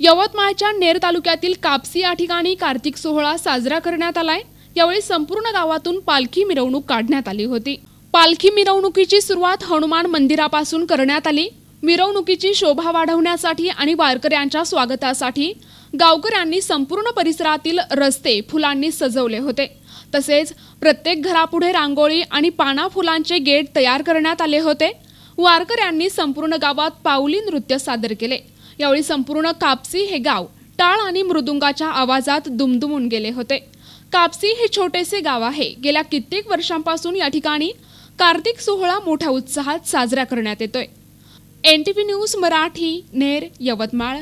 यवतमाळच्या नेर तालुक्यातील कापसी या ठिकाणी कार्तिक सोहळा साजरा करण्यात आलाय. यावेळी संपूर्ण गावातून पालखी मिरवणूक काढण्यात आली होती. पालखी मिरवणुकीची सुरुवात हनुमान मंदिरापासून करण्यात आली. मिरवणुकीची शोभा वाढवण्यासाठी आणि वारकऱ्यांच्या स्वागतासाठी गावकऱ्यांनी संपूर्ण परिसरातील रस्ते फुलांनी सजवले होते. तसेच प्रत्येक घरापुढे रांगोळी आणि पाना फुलांचे गेट तयार करण्यात आले होते. वारकऱ्यांनी संपूर्ण गावात पाऊली नृत्य सादर केले. यावेळी संपूर्ण कापसी हे गाव टाळ आणि मृदुंगाच्या आवाजात दुमदुमून गेले होते. कापसी हे छोटेसे गाव आहे. गेल्या कित्येक वर्षांपासून या ठिकाणी कार्तिक सोहळा मोठ्या उत्साहात साजरा करण्यात येतोय. N T V news Marathi Ner Yavatmal.